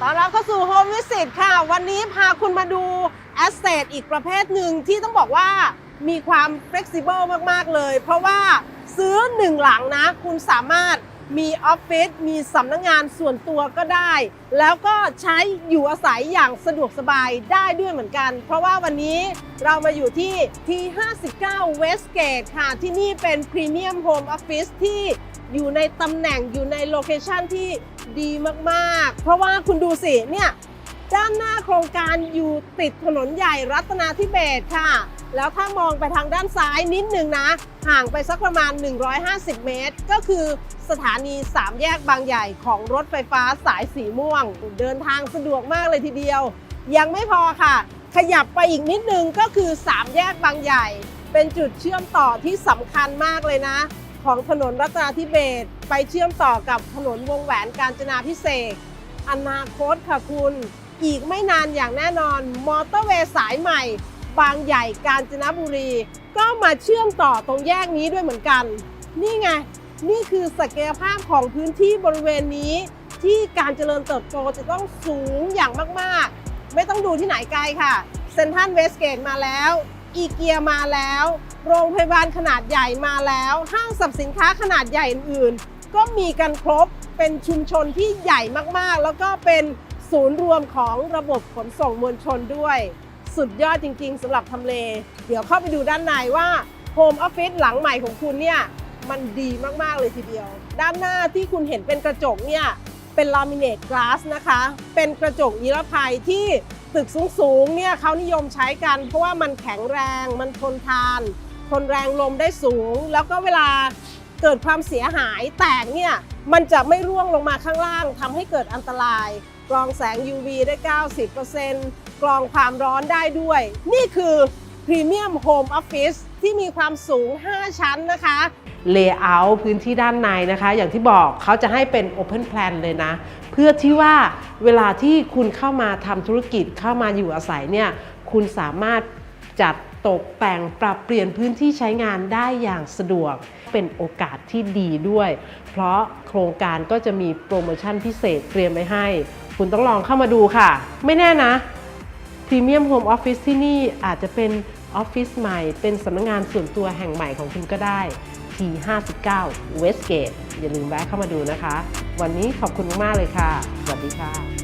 เข้าสู่ Home Visit ค่ะ วันนี้พาคุณมาดู Asset อีกประเภทหนึ่งที่ต้องบอกว่ามีความ flexible มาก ๆ เลย เพราะว่าซื้อหนึ่งหลังนะ คุณสามารถมีออฟฟิศมีสำนักงงานส่วนตัวก็ได้ แล้วก็ใช้อยู่อาศัยอย่างสะดวกสบายได้ด้วยเหมือนกัน เพราะว่าวันนี้เรามาอยู่ที่ที่ 59 Westgate ค่ะ ที่นี่เป็น Premium Home Office ที่ อยู่ในตำแหน่งอยู่ในโลเคชันที่ดีมากๆ เพราะว่าคุณดูสิเนี่ยด้านหน้าโครงการอยู่ติดถนนใหญ่รัตนาธิเบศค่ะ แล้วถ้ามองไปทางด้านซ้ายนิดนึงนะ ห่างไปสักประมาณ 150 เมตร ก็คือสถานี 3 แยกบางใหญ่ของรถไฟฟ้าสายสีม่วง เดินทางสะดวกมากเลยทีเดียว ยังไม่พอค่ะ ขยับไปอีกนิดนึงก็คือ 3 แยกบางใหญ่ เป็นจุดเชื่อมต่อที่สำคัญมากเลยนะ ของถนนรัตนาธิเบศไปเชื่อมต่อกับถนนวงแหวนกาญจนาพิเศษอนาคตค่ะคุณ อีกไม่นานอย่างแน่นอน มอเตอร์เวย์สายใหม่ บางใหญ่กาญจนบุรี ก็มาเชื่อมต่อตรงแยกนี้ด้วยเหมือนกัน นี่ไง นี่คือศักยภาพของพื้นที่บริเวณนี้ ที่การเจริญเติบโตจะต้องสูงอย่างมากๆ ไม่ต้องดูที่ไหนไกลค่ะเซนทันเวสเกตมาแล้ว อีเกียมาแล้ว โรงพยาบาลขนาดใหญ่มาแล้ว ห้างสรรพสินค้าขนาดใหญ่อื่นๆก็มีกันครบเป็นชุมชนที่ใหญ่มากๆ แล้วก็เป็นศูนย์รวมของระบบขนส่งมวลชนด้วย สุดยอดจริง ๆสำหรับทำเล เดี๋ยวเข้าไปดูด้านในว่าโฮมออฟฟิศหลังใหม่ของคุณเนี่ยมันดีมาก ๆ เลยทีเดียว ด้านหน้าที่คุณเห็นเป็นกระจกเนี่ยเป็นลามิเนตก a s s นะคะ เป็นกระจกนิรภัยที่ตึกสูงๆเนี่ยเขานิยมใช้กัน เพราะว่ามันแข็งแรงมันทนทาน ทนแรงลมได้สูง แล้วก็เวลาเกิดความเสียหายแตกเนี่ยมันจะไม่ร่วงลงมาข้างล่างทำให้เกิดอันตราย กรองแสง UV ได้ 90%กรองความร้อนได้ด้วย นี่คือ Premium Home Office ที่มีความสูง 5 ชั้นนะคะ Layout พื้นที่ด้านในนะคะ อย่างที่บอกเขาจะให้เป็น Open Plan เลยนะ เพื่อที่ว่าเวลาที่คุณเข้ามาทำธุรกิจเข้ามาอยู่อาศัยเนี่ย คุณสามารถจัด ตกแต่งปรับเปลี่ยนพื้นที่ใช้งานได้อย่างสะดวก เป็นโอกาสที่ดีด้วย เพราะโครงการก็จะมีโปรโมชั่นพิเศษเตรียมไว้ให้ คุณต้องลองเข้ามาดูค่ะ ไม่แน่นะ Premium Home Office ที่นี่อาจจะเป็นออฟฟิศใหม่ เป็นสำนักงานส่วนตัวแห่งใหม่ของคุณก็ได้ที59 Westgate อย่าลืมแวะเข้ามาดูนะคะ วันนี้ขอบคุณมากเลยค่ะ สวัสดีค่ะ